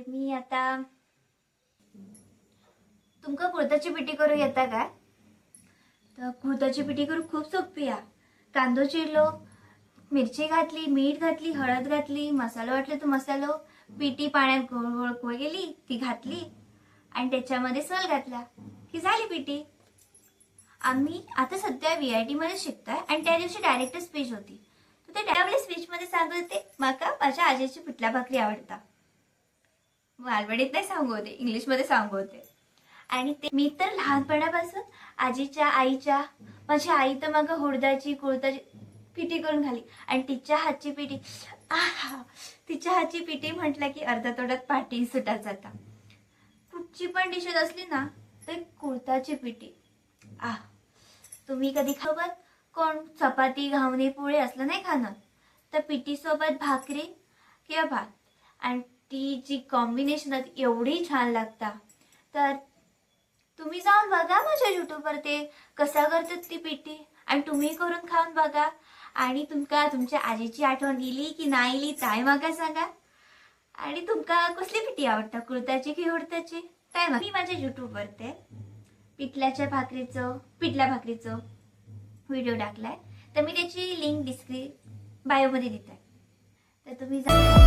तर मी आता तुमका कुर्ताची पिटी करू येता काय? तर कुर्ताची पिटी करू खूप सोपी आहे कांदो चिरलो मिरची घातली मीठ घातली हळद घातली मसाला वाटले तर मसालो पिटी पाण्यात गोळ गोळ गोळ गेली ती घातली आणि त्याच्यामध्ये सल घातला. की झाली पिटी. आम्ही आता सध्या व्ही आय टी मध्ये शिकतोय आणि त्या दिवशी डायरेक्ट स्पीच होती. तर ते त्यावेळी स्पीच मध्ये सांगत होते माका माझ्या आजीची पिठला भाकरी आवडता. मालवणीत नाही सांगवते इंग्लिशमध्ये सांगवते. आणि ते मी तर लहानपणापासून आजीच्या आईच्या माझी आई तर मग हुडदाची कुर्ताची पिठी करून घाली. आणि तिच्या हातची पिठी आहा! तिच्या हातची पिठी म्हटलं की अर्धा तोड्यात पाठी सुटात जाता. कुठची पण डिशेस असली ना तर कुर्ताची पिठी. आ तुम्ही कधी खावत कोण चपाती घावणे पोळे असलं नाही खाणं. तर पिठीसोबत भाकरी किंवा भात. आणि ती जी कॉम्बिनेशन एवढी छान लागता. तर तुम्ही जाऊन बघा माझ्या युट्यूबवर ते कसा करतात ती पिठी आणि तुम्ही करून खाऊन बघा. आणि तुमका तुमच्या आजीची आठवण इली की नाही इली ताय मागा सांगा. आणि तुमका कसली पिठी आवडता कुर्ताची की हुडताची काय मग मी माझ्या युट्यूबवर ते पिठल्याच्या भाकरीचं पिठल्या भाकरीचं व्हिडिओ टाकलाय. तर मी त्याची लिंक डिस्क्रि बायोमध्ये देत. आहे तर तुम्ही जा